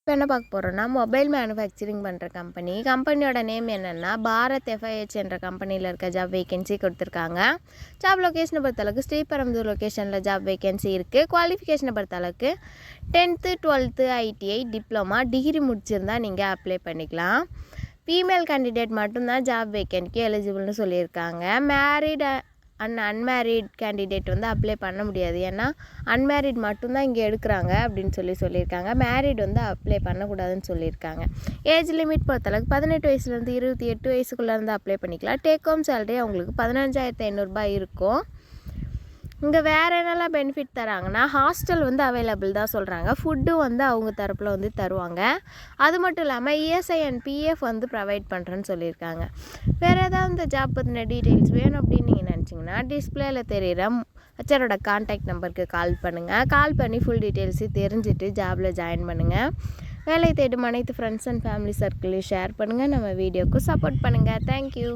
இப்போ என்ன பார்க்க போகிறோன்னா மொபைல் மேனுஃபேக்சரிங் பண்ணுற கம்பெனி கம்பெனியோட நேம் என்னென்னா பாரத் எஃப்ஐஹெச் என்ற கம்பெனியில் இருக்க ஜாப் வேகன்சி கொடுத்துருக்காங்க. ஜாப் லொக்கேஷனை பொறுத்தளவுக்கு ஸ்ரீபெரும்புதூர் லொக்கேஷனில் ஜாப் வேகன்சி இருக்குது குவாலிஃபிகேஷனை பொறுத்தளவுக்கு tenth twelfth ITI diploma degree முடிச்சிருந்தா நீங்கள் அப்ளை பண்ணிக்கலாம். ஃபீமேல் கேண்டிடேட் மட்டும்தான் ஜாப் வேகன்ட்க்கு எலிஜிபிள்னு சொல்லியிருக்காங்க. மேரிட் அண்ட் அன்மேரிட் கேண்டிடேட் வந்து அப்ளை பண்ண முடியாது. ஏன்னா அன்மேரிட் மட்டும்தான் இங்கே எடுக்கிறாங்க அப்படின்னு சொல்லி சொல்லியிருக்காங்க. மேரிட் வந்து அப்ளை பண்ணக்கூடாதுன்னு சொல்லியிருக்காங்க. ஏஜ் லிமிட் பொறுத்தளவுக்கு பதினெட்டு வயசுலேருந்து இருபத்தி எட்டு வயசுக்குள்ளே இருந்து அப்ளை பண்ணிக்கலாம். டேக் ஹோம் சேலரி அவங்களுக்கு பதினஞ்சாயிரத்து ஐநூறுரூபா இருக்கும். இங்கே வேறு என்னெல்லாம் பெனிஃபிட் தராங்கன்னா ஹாஸ்டல் வந்து அவைலபிள் தான் சொல்கிறாங்க ஃபுட்டும் வந்து அவங்க தரப்பில் வந்து தருவாங்க. அது மட்டும் இல்லாமல் இஎஸ்ஐ அண்ட் பிஎஃப் வந்து ப்ரொவைட் பண்ணுறேன்னு சொல்லியிருக்காங்க. வேறு ஏதாவது இந்த ஜாப் பற்றின டீட்டெயில்ஸ் வேணும் அப்படின்னு நீங்கள் நினச்சிங்கன்னா டிஸ்பிளேயில் தெரிகிற ஹெச்ஆரோட கான்டாக்ட் நம்பருக்கு கால் பண்ணுங்கள் கால் பண்ணி ஃபுல் டீட்டெயில்ஸு தெரிஞ்சுட்டு ஜாபில் ஜாயின் பண்ணுங்கள் வேலை தேடும் அனைத்து ஃப்ரெண்ட்ஸ் அண்ட் ஃபேமிலி சர்க்கிளையும் ஷேர் பண்ணுங்கள் நம்ம வீடியோக்கு சப்போர்ட் பண்ணுங்கள் தேங்க்யூ